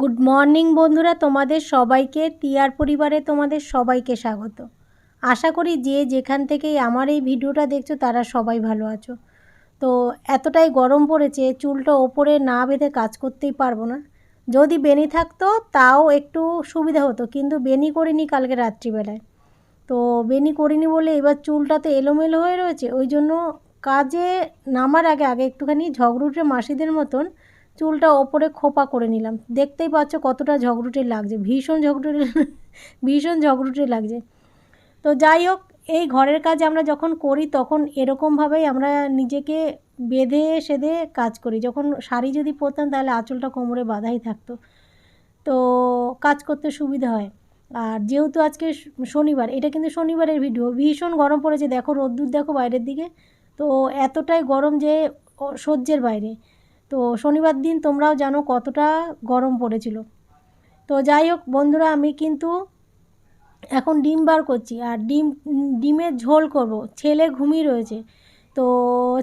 Good morning বন্ধুরা, তোমাদের সবাইকে টিয়ার পরিবারে তোমাদের সবাইকে স্বাগত। আশা করি যে যেখান থেকেই আমার এই ভিডিওটা দেখছ, তারা সবাই ভালো আছো। তো এতটাই গরম পড়েছে, চুলটা ওপরে না বেঁধে কাজ করতেই পারব না। যদি বেনি থাকতো, তাও একটু সুবিধা হতো, কিন্তু বেনি করিনি কালকে রাত্রিবেলায়। তো বেনি করিনি বলে এবার চুলটা তো এলোমেলো হয়ে রয়েছে, ওই জন্য কাজে নামার আগে আগে একটুখানি ঝগড়ুটে মাসিদের মতন চুলটা ওপরে খোপা করে নিলাম। দেখতেই পাচ্ছ কতটা ঝগড়ুটে লাগছে, ভীষণ ঝগড়ুটে ভীষণ ঝগড়ুটে লাগছে। তো যাই হোক, এই ঘরের কাজ আমরা যখন করি তখন এরকমভাবেই আমরা নিজেকে বেঁধে সেধে কাজ করি। যখন শাড়ি যদি পরতাম তাহলে আঁচলটা কোমরে বাঁধাই থাকতো। তো কাজ করতে সুবিধা হয়। আর যেহেতু আজকে শনিবার, এটা কিন্তু শনিবারের ভিডিও ভীষণ গরম পড়েছে। দেখো রোদ্দুর, দেখো বাইরের দিকে। তো এতটাই গরম যে সহ্যের বাইরে। তো শনিবার দিন তোমরাও জানো কতটা গরম পড়েছিল। তো যাই হোক বন্ধুরা, আমি কিন্তু এখন ডিম বার করছি আর ডিম, ডিমের ঝোল করব। ছেলে ঘুমিয়ে রয়েছে, তো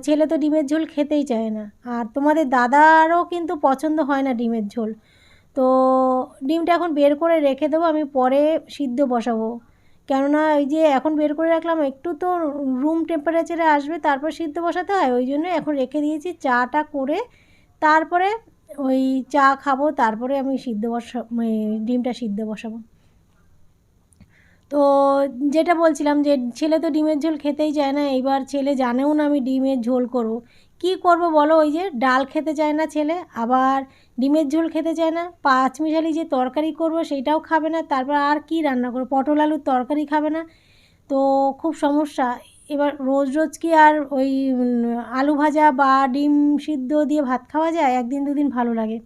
ছেলে তো ডিমের ঝোল খেতেই চায় না। আর তোমাদের দাদারও কিন্তু পছন্দ হয় না ডিমের ঝোল। তো ডিমটা এখন বের করে রেখে দেবো, আমি পরে সিদ্ধ বসাবো। কেননা ওই যে এখন বের করে রাখলাম, একটু তো রুম টেম্পারেচারে আসবে, তারপর সিদ্ধ বসাতে হয়। ওই জন্য এখন রেখে দিয়েছি, চাটা করে তারপরে ওই চা খাব, তারপরে আমি সিদ্ধ বসা ডিমটা সিদ্ধ বসাবো। তো যেটা বলছিলাম যে, ছেলে তো ডিমের ঝোল খেতেই চায় না, এইবার ছেলে জানেও না আমি ডিমের ঝোল করব। কি করব বলো, ওই যে ডাল খেতে চায় না ছেলে, আবার ডিমের ঝোল খেতে চায় না, পাঁচমিশালি যে তরকারি করব সেইটাও খাবে না, তারপর আর কি রান্না করব? পটল আলুর তরকারি খাবে না, তো খুব সমস্যা। এবার রোজ রোজ কি আর ওই আলু ভাজা বা ডিম সিদ্ধ দিয়ে ভাত খাওয়া যায়? একদিন দুদিন ভালো লাগে।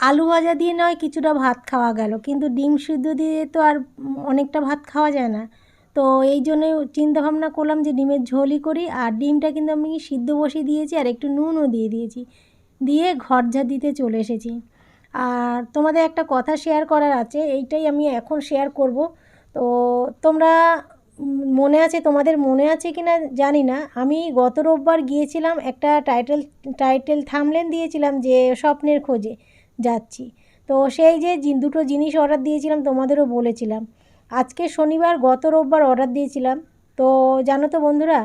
আলু ভাজা দিয়ে নয়, কিছুটা ভাত খাওয়া গেল। কিন্তু ডিম সিদ্ধ দিয়ে তো আর অনেকটা ভাত খাওয়া যায় না। তো এই জন্যই চিন্তাভাবনা করলাম যে ডিমের ঝোলই করি। আর ডিমটা কিন্তু আমি সিদ্ধ বসিয়ে দিয়েছি আর একটু নুনও দিয়ে দিয়েছি। দিয়ে ঘর ঝাঁ দিতে চলে এসেছি। আর তোমাদের একটা কথা শেয়ার করার আছে, এইটাই আমি এখন শেয়ার করব। তো তোমরা মনে আছে, তোমাদের মনে আছে কি না জানি না। আমি গত রোববার গিয়েছিলাম, একটা টাইটেল টাইটেল থামলেন দিয়েছিলাম যে স্বপ্নের খোঁজে যাচ্ছি। তো সেই যে দুটো জিনিস অর্ডার দিয়েছিলাম, তোমাদেরও বলেছিলাম। আজকে শনিবার গত রোববার অর্ডার দিয়েছিলাম। তো জানো তো বন্ধুরা,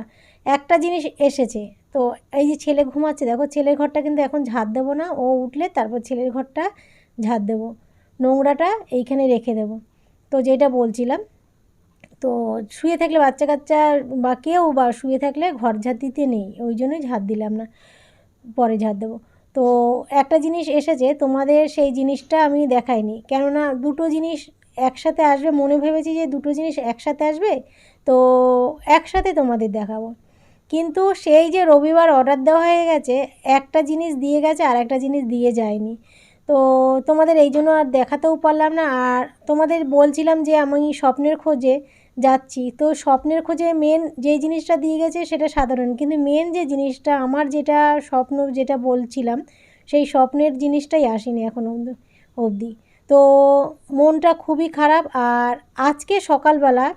একটা জিনিস এসেছে। তো এই যে ছেলে ঘুমাচ্ছে, দেখো ছেলের ঘরটা কিন্তু এখন ঝাড় দেবো না, ও উঠলে তারপর ছেলের ঘরটা ঝাড় দেবো। নোংরাটা এইখানে রেখে দেবো। তো যেটা বলছিলাম তো শুয়ে থাকলে বাচ্চা কাচ্চা বা কেউ বা শুয়ে থাকলে ঘর ঝাড় দিতে নেই, ওই জন্যই ঝাড় দিলাম না, পরে ঝাড় দেবো। তো একটা জিনিস এসেছে, তোমাদের সেই জিনিসটা আমি দেখাইনি, কেননা দুটো জিনিস একসাথে আসবে, মনে ভেবেছি যে দুটো জিনিস একসাথে আসবে, তো একসাথে তোমাদের দেখাবো। কিন্তু সেই যে রবিবার অর্ডার দেওয়া হয়ে গেছে, একটা জিনিস দিয়ে গেছে আর একটা জিনিস দিয়ে যায়নি। তো তোমাদের এই জন্য আর দেখাতেও পারলাম না, আর তোমাদের বলছিলাম যে আমি স্বপ্নের খোঁজে যাচ্ছি। তো স্বপ্নের খোঁজে মেন যে জিনিসটা দিয়ে গেছে সেটা সাধারণ। কিন্তু মেন যে জিনিসটা, আমার যেটা স্বপ্ন যেটা বলছিলাম, সেই স্বপ্নের জিনিসটাই আসেনি এখন অবধি তো মনটা খুবই খারাপ আর আজকে সকালবেলা,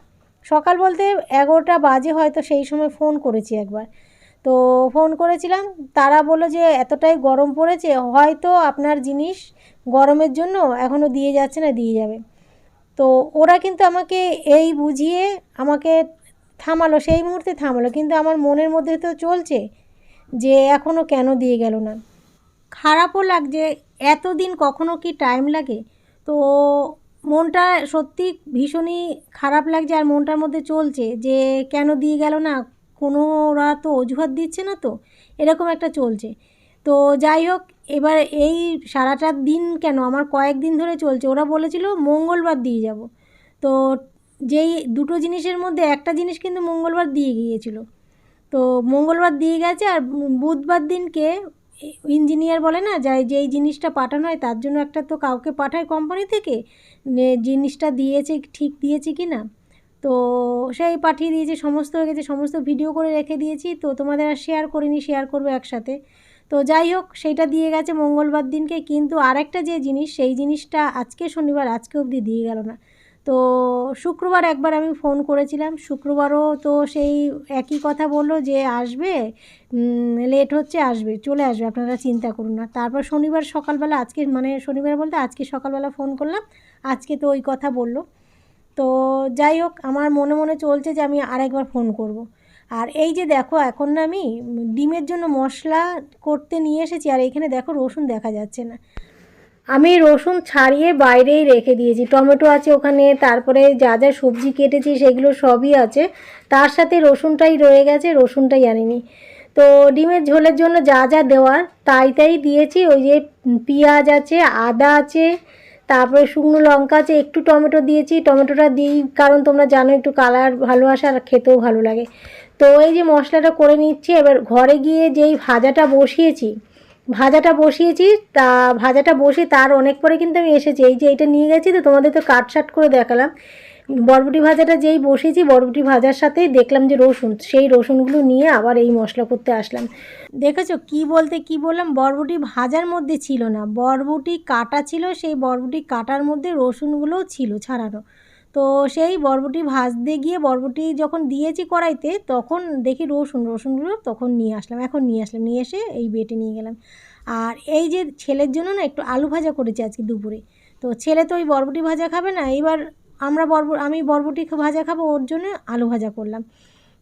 সকাল বলতে এগারোটা বাজে হয়তো সেই সময় ফোন করেছি একবার। তো ফোন করেছিলাম, তারা বলল যে এতটাই গরম পড়েছে, হয়তো আপনার জিনিস গরমের জন্য এখনও দিয়ে যাচ্ছে না, দিয়ে যাবে। তো ওরা কিন্তু আমাকে এই বুঝিয়ে আমাকে থামালো, সেই মুহূর্তে থামালো। কিন্তু আমার মনের মধ্যে তো চলছে যে এখনও কেন দিয়ে গেল না। খারাপও লাগছে, এতদিন কখনো কি টাইম লাগে? তো মনটা সত্যি ভীষণই খারাপ লাগছে আর মনটার মধ্যে চলছে যে কেন দিয়ে গেল না? কোনো ওরা তো অজুহাত দিচ্ছে না তো? এরকম একটা চলছে। তো যাই হোক, এবার এই সারাটা দিন কেন? আমার কয়েকদিন ধরে চলছে। ওরা বলেছিল মঙ্গলবার দিয়ে যাব। তো যেই দুটো জিনিসের মধ্যে একটা জিনিস কিন্তু মঙ্গলবার দিয়ে গিয়েছিল। তো মঙ্গলবার দিয়ে গেছে আর বুধবার দিনকে ইঞ্জিনিয়ার বলে না, যাই যেই জিনিসটা পাঠানো হয় তার জন্য একটা তো কাউকে পাঠায় কোম্পানি থেকে জিনিসটা দিয়েছে, ঠিক দিয়েছে কি না? তো সেই পাঠিয়ে দিয়েছে, সমস্ত হয়ে গেছে, সমস্ত ভিডিও করে রেখে দিয়েছি। তো তোমাদের আর শেয়ার করিনি শেয়ার করব একসাথে। তো যাই হোক, সেইটা দিয়ে গেছে মঙ্গলবার দিনকে, কিন্তু আরেকটা যে জিনিস, সেই জিনিসটা আজকে শনিবার, আজকে অবধি দিয়ে গেল না। তো শুক্রবার একবার আমি ফোন করেছিলাম। শুক্রবারও তো সেই একই কথা বলল যে আসবে লেট হচ্ছে, আসবে, চলে আসবে, আপনারা চিন্তা করুন না। তারপর শনিবার সকালবেলা, আজকে মানে শনিবার বলতে আজকে সকালবেলা ফোন করলাম, আজকে তো ওই কথা বলল। তো যাই হোক, আমার মনে মনে চলছে যে আমি আরেকবার ফোন করব। আর এই যে দেখো, এখন না আমি ডিমের জন্য মশলা করতে নিয়ে এসেছি, আর এখানে দেখো রসুন দেখা যাচ্ছে না। আমি রসুন ছাড়িয়ে বাইরেই রেখে দিয়েছি। টমেটো আছে ওখানে, তারপরে যা যা সবজি কেটেছি সেগুলো সবই আছে। তার সাথে রসুনটাই রয়ে গেছে, রসুনটাই আনিনি। তো ডিমের ঝোলের জন্য যা যা দেওয়ার, তাই তাই দিয়েছি। ওই যে পেঁয়াজ আছে, আদা আছে, তারপরে শুকনো লঙ্কা আছে, একটু টমেটো দিয়েছি। টমেটোটা দিই, কারণ তোমরা জানো একটু কালার ভালো আসে আর খেতেও ভালো লাগে। তো এই যে মশলাটা করে নিচ্ছি, এবার ঘরে গিয়ে যেই ভাজাটা বসিয়েছি ভাজাটা বসিয়েছি, তা ভাজাটা বসে তার অনেক পরে কিন্তু আমি এসেছি। এই যে এটা নিয়ে গেছি তো তোমাদের তো কাট শাট করে দেখালাম। বরবটি ভাজাটা যেই বসেছি বরবটি ভাজার সাথেই দেখলাম যে রসুন, সেই রসুনগুলো নিয়ে আবার এই মশলা করতে আসলাম। দেখেছ কি বলতে কি বললাম? বরবটি ভাজার মধ্যে ছিল না, বরবটি কাটা ছিল, সেই বরবটি কাটার মধ্যে রসুনগুলোও ছিল ছাড়ানো তো সেই বরবটি ভাজতে গিয়ে বরবটি যখন দিয়েছি কড়াইতে, তখন দেখি রসুন, রসুনগুলো তখন নিয়ে আসলাম, এখন নিয়ে আসলাম, নিয়ে এসে এই বেটে নিয়ে গেলাম। আর এই যে ছেলের জন্য না একটু আলু ভাজা করেছি আজকে দুপুরে, তো ছেলে তো ওই বরবটি ভাজা খাবে না এইবার আমরা বরব, আমি বরবটি ভাজা খাব, ওর জন্য আলু ভাজা করলাম।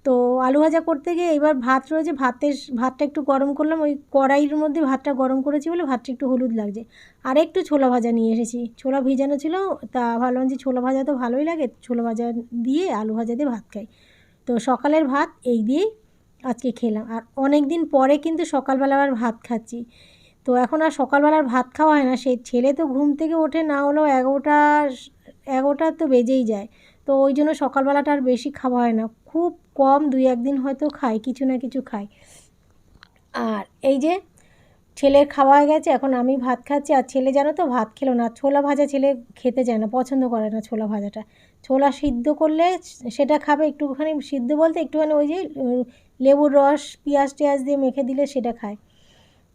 তো আলু ভাজা করতে গিয়ে এবার ভাত রয়েছে, ভাতের ভাতটা একটু গরম করলাম, ওই কড়াইয়ের মধ্যে ভাতটা গরম করেছি বলে ভাতটা একটু হলুদ লাগছে। আর একটু ছোলা ভাজা নিয়ে এসেছি। ছোলা ভিজানো ছিল, তা ভাবলাম যে ছোলা ভাজা তো ভালোই লাগে, ছোলা ভাজা দিয়ে আলু ভাজা দিয়ে ভাত খাই। তো সকালের ভাত এই দিয়েই আজকে খেলাম। আর অনেক দিন পরে কিন্তু সকালবেলা আবার ভাত খাচ্ছি। তো এখন আর সকালবেলার ভাত খাওয়া হয় না, সেই ছেলে তো ঘুম থেকে ওঠে না হলেও এগারোটা এগারোটা তো বেজেই যায়। তো ওই জন্য সকালবেলাটা আর বেশি খাওয়া হয় না। খুব কম দুই একদিন হয়তো খায় কিছু না কিছু খায় আর এই যে ছেলের খাওয়া গেছে, এখন আমি ভাত খাচ্ছি। আর ছেলে জানো তো ভাত খেলো না। ছোলা ভাজা ছেলে খেতে চায় না, পছন্দ করে না ছোলা ভাজাটা। ছোলা সিদ্ধ করলে সেটা খাবে একটুখানি সিদ্ধ বলতে একটুখানি ওই যে লেবুর রস, পেঁয়াজ টেয়াজ দিয়ে মেখে দিলে সেটা খায়।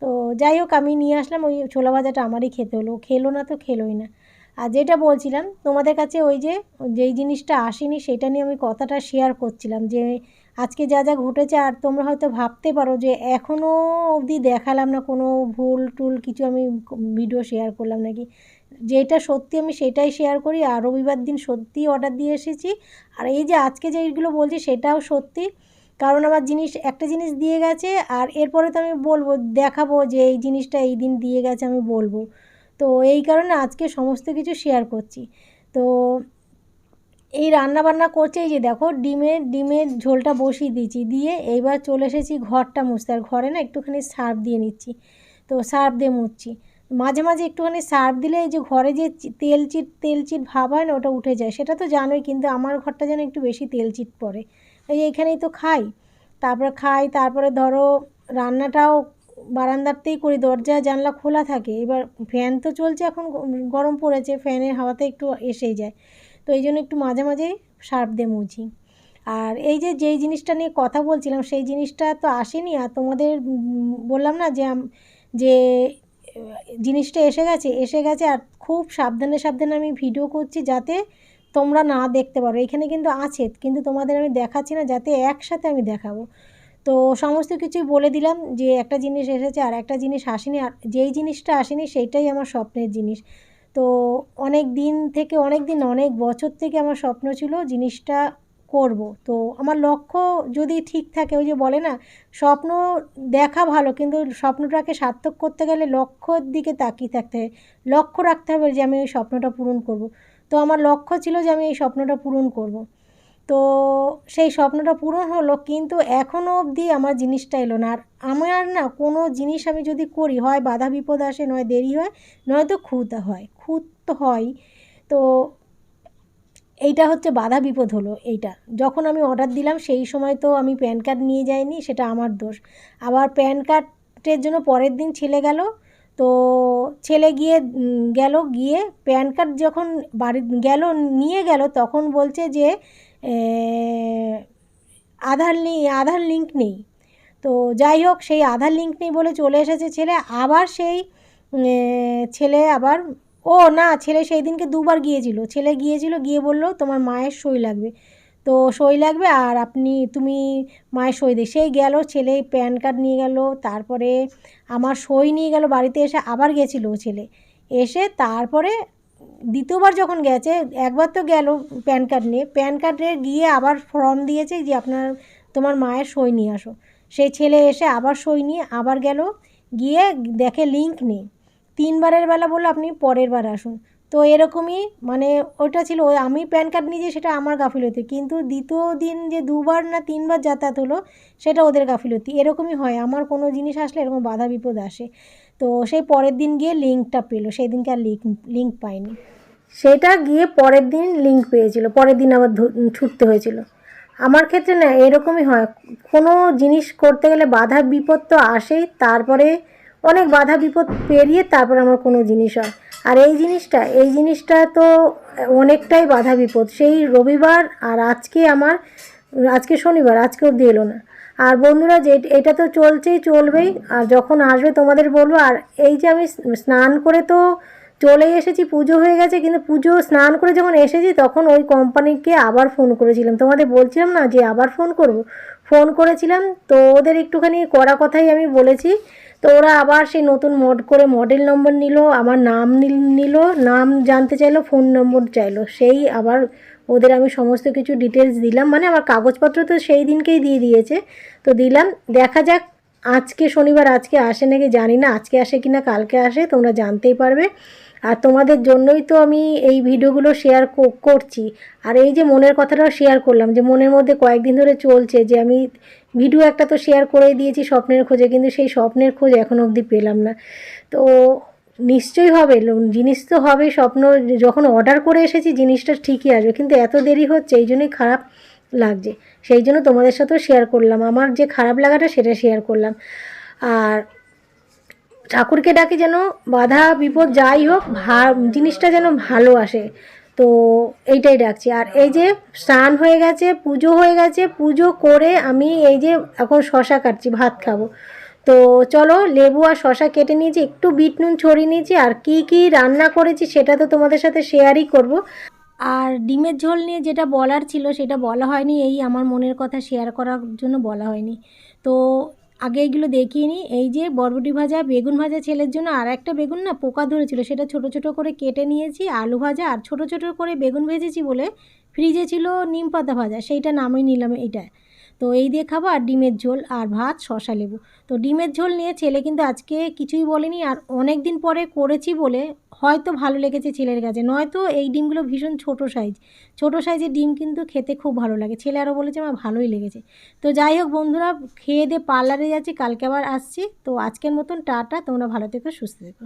তো যাই হোক, আমি নিয়ে আসলাম, ওই ছোলা ভাজাটা আমারই খেতে হলো। খেলো না তো খেলোই না। আর যেটা বলছিলাম, তোমাদের কাছে ওই যে, যেই জিনিসটা আসেনি সেটা নিয়ে আমি কথাটা শেয়ার করছিলাম যে, আজকে যা যা ঘটেছে আর তোমরা হয়তো ভাবতে পারো যে এখনও অবধি দেখালাম না, কোনো ভুল টুল কিছু আমি ভিডিও শেয়ার করলাম নাকি। যেটা সত্যি আমি সেটাই শেয়ার করি, আর রবিবার দিন সত্যিই অর্ডার দিয়ে এসেছি। আর এই যে আজকে যেইগুলো বলছি সেটাও সত্যি, কারণ আমার জিনিস, একটা জিনিস দিয়ে গেছে, আর এরপরে তো আমি বলব, দেখাবো যে এই জিনিসটা এই দিন দিয়ে গেছে আমি বলব। তো এই কারণে আজকে সমস্ত কিছু শেয়ার করছি। তো এই রান্না বান্না করছে, এই যে দেখো ডিমের ডিমের ঝোলটা বসিয়ে দিয়েছি, দিয়ে এইবার চলে এসেছি ঘরটা মুছতে। আর ঘরে না একটুখানি সার্ফ দিয়ে নিচ্ছি, তো সার্ফ দিয়ে মুছছি। মাঝে মাঝে একটুখানি সার্ফ দিলে এই যে ঘরে যে তেল চিট তেল চিট ভাব হয় না, ওটা উঠে যায়। সেটা তো জানোই, কিন্তু আমার ঘরটা যেন একটু বেশি তেল চিট পড়ে। এই এখানেই তো খাই, তারপরে খাই, তারপরে ধরো রান্নাটাও বারান্দাতেই করি, দরজা, জানলা খোলা থাকে। এবার ফ্যান তো চলছে এখন, গরম পড়েছে ফ্যানের হাওয়াতে একটু এসেই যায়। তো এই জন্য একটু মাঝে মাঝে সার্ফ দিয়ে মুছি। আর এই যে, যেই জিনিসটা নিয়ে কথা বলছিলাম, সেই জিনিসটা তো আসেনি। আর তোমাদের বললাম না যে যে, জিনিসটা এসে গেছে এসে গেছে। আর খুব সাবধানে সাবধানে আমি ভিডিও করছি যাতে তোমরা না দেখতে পারো। এখানে কিন্তু আছে, কিন্তু তোমাদের আমি দেখাচ্ছি না, যাতে একসাথে আমি দেখাবো। তো সমস্ত কিছুই বলে দিলাম যে একটা জিনিস এসেছে আর একটা জিনিস আসেনি, আর যেই জিনিসটা আসেনি সেইটাই আমার স্বপ্নের জিনিস। তো অনেক দিন থেকে, অনেক দিন, অনেক বছর থেকে আমার স্বপ্ন ছিল জিনিসটা করব। তো আমার লক্ষ্য যদি ঠিক থাকে, ওই যে বলে না, স্বপ্ন দেখা ভালো, কিন্তু স্বপ্নটাকে সার্থক করতে গেলে লক্ষ্যর দিকে তাকিয়ে থাকতে হবে লক্ষ্য রাখতে হবে যে আমি ওই স্বপ্নটা পূরণ করব। তো আমার লক্ষ্য ছিল যে আমি এই স্বপ্নটা পূরণ করব। তো সেই স্বপ্নটা পূরণ হলো, কিন্তু এখনও অবধি আমার জিনিসটা এলো না। আর আমার না কোনো জিনিস আমি যদি করি, হয় বাধা বিপদ আসে, নয় দেরি হয় নয়তো খুঁত হয়, খুঁত তো হয়। তো এইটা হচ্ছে বাধা বিপদ হলো এইটা। যখন আমি অর্ডার দিলাম, সেই সময় তো আমি প্যান কার্ড নিয়ে যাইনি, সেটা আমার দোষ। আবার প্যান কার্ডের জন্য পরের দিন ছেলে গেল, তো ছেলে গিয়ে গেল, গিয়ে প্যান কার্ড যখন বাড়ি, গেল, নিয়ে গেল, তখন বলছে যে আধার নেই আধার লিঙ্ক নেই। তো যাই হোক, সেই আধার লিঙ্ক নেই বলে চলে এসেছে ছেলে। আবার সেই ছেলে আবার, ও না, ছেলে সেই দিনকে দুবার গিয়েছিল। ছেলে গিয়েছিল, গিয়ে বলল, তোমার মায়ের সই লাগবে। তো সই লাগবে, আর আপনি, তুমি মায়ের সই দে, সেই গেল, ছেলে প্যান কার্ড নিয়ে গেল, তারপরে আমার সই নিয়ে গেল, বাড়িতে এসে আবার গেছিল ছেলে। এসে তারপরে দ্বিতীয়বার যখন গেছে, একবার তো গেল প্যান কার্ড নিয়ে। প্যান কার্ডে গিয়ে আবার ফর্ম দিয়েছে যে আপনার, তোমার মায়ের সই নিয়ে আসো। সেই ছেলে এসে আবার সই নিয়ে আবার গেল, গিয়ে দেখে লিঙ্ক নেই। তিনবারের বেলা বলল, আপনি পরের বার আসুন। তো এরকমই মানে ওটা ছিল, ওই আমি প্যান কার্ড নিয়েছি, সেটা আমার গাফিলতি। কিন্তু দ্বিতীয় দিন যে দুবার না তিনবার যাতায়াত হলো, সেটা ওদের গাফিলতি। এরকমই হয়, আমার কোনো জিনিস আসলে এরকম বাধা বিপদ আসে। তো সেই পরের দিন গিয়ে লিঙ্কটা পেল। সেই দিনকে আর লিঙ্ক লিঙ্ক পাইনি। সেটা গিয়ে পরের দিন লিঙ্ক পেয়েছিল। পরের দিন আবার ছুটতে হয়েছিল। আমার ক্ষেত্রে না, এরকমই হয়। কোনো জিনিস করতে গেলে বাধা বিপদ তো আসেই। তারপরে অনেক বাধা বিপদ পেরিয়ে তারপর আমার কোনো জিনিস হয়। আর এই জিনিসটা এই জিনিসটা তো অনেকটাই বাধা বিপদ। সেই রবিবার আর আজকে আমার, আজকে শনিবার, আজকে অবধি এলো না। আর বন্ধুরা, যে এটা তো চলছেই, চলবেই। আর যখন আসবে তোমাদের বলব। আর এই যে আমি স্নান করে তো চলে এসেছি, পুজো হয়ে গেছে, কিন্তু পুজো স্নান করে যখন এসেছি, তখন ওই কোম্পানিকে আবার ফোন করেছিলাম। তোমাদের বলছিলাম না যে আবার ফোন করব? ফোন করেছিলাম, তো ওদের একটুখানি করা কথাই আমি বলেছি। তো ওরা আবার সেই নতুন মড করে মডেল নম্বর নিল, আমার নাম নিল- নিল, নাম জানতে চাইলো, ফোন নম্বর চাইলো। সেই আবার ওদের আমি সমস্ত কিছু ডিটেলস দিলাম। মানে আমার কাগজপত্র তো সেই দিনকেই দিয়ে দিয়েছে। তো দিলাম, দেখা যাক আজকে শনিবার আজকে আসে নাকি জানি না, আজকে আসে কি না, কালকে আসে, তোমরা জানতেই পারবে। আর তোমাদের জন্যই তো আমি এই ভিডিওগুলো শেয়ার করছি। আর এই যে মনের কথাটাও শেয়ার করলাম, যে মনের মধ্যে কয়েকদিন ধরে চলছে, যে আমি ভিডিও একটা তো শেয়ার করে দিয়েছি স্বপ্নের খোঁজে, কিন্তু সেই স্বপ্নের খোঁজ এখনও অবধি পেলাম না। তো নিশ্চয়ই হবে জিনিস তো হবে, স্বপ্ন, যখন অর্ডার করে এসেছি, জিনিসটা ঠিকই আসবে, কিন্তু এত দেরি হচ্ছে, এই জন্যই খারাপ লাগছে। সেই জন্য তোমাদের সাথেও শেয়ার করলাম, আমার যে খারাপ লাগাটা সেটা শেয়ার করলাম। আর ঠাকুরকে ডাকে যেন বাধা, বিপদ যাই হোক, ভা জিনিসটা যেন ভালো আসে, তো এইটাই ডাকছি। আর এই যে স্নান হয়ে গেছে, পুজো হয়ে গেছে, পুজো করে আমি এই যে এখন শশা কাটছি, ভাত খাব। তো চলো লেবু আর শশা কেটে নিয়েছি একটু বিট নুন ছড়িয়ে নিয়েছি আর কি কি রান্না করেছি সেটা তো তোমাদের সাথে শেয়ারই করব। আর ডিমের ঝোল নিয়ে যেটা বলার ছিল সেটা বলা হয়নি, এই আমার মনের কথা শেয়ার করার জন্য বলা হয়নি। তো আগে এইগুলো দেখিয়ে নিই, এই যে বরবটি ভাজা, বেগুন ভাজা ছেলের জন্য আর একটা বেগুন না পোকা ধরেছিল, সেটা ছোট ছোট করে কেটে নিয়েছি, আলু ভাজা আর ছোট ছোট করে বেগুন ভেজেছি বলে ফ্রিজে ছিল নিম পাতা ভাজা, সেইটা নামই নিলাম এইটা। তো এই দিয়ে খাব আর ডিমের ঝোল আর ভাত শশা লেবু। তো ডিমের ঝোল নিয়ে ছেলে কিন্তু আজকে কিছুই বলেনি আর অনেক দিন পরে করেছি বলে হয়তো ভালো লেগেছে ছেলের কাছে। নয়তো এই ডিমগুলো ভীষণ ছোট সাইজ ছোট সাইজের ডিম কিন্তু খেতে খুব ভালো লাগে। ছেলে আরও বলেছে আমার ভালোই লেগেছে। তো যাই হোক বন্ধুরা, খেয়ে দিয়ে পার্লারে যাচ্ছি, কালকে আবার আসছি। তো আজকের মতন টাটা, তোমরা ভালো থেকো, সুস্থ থেকো।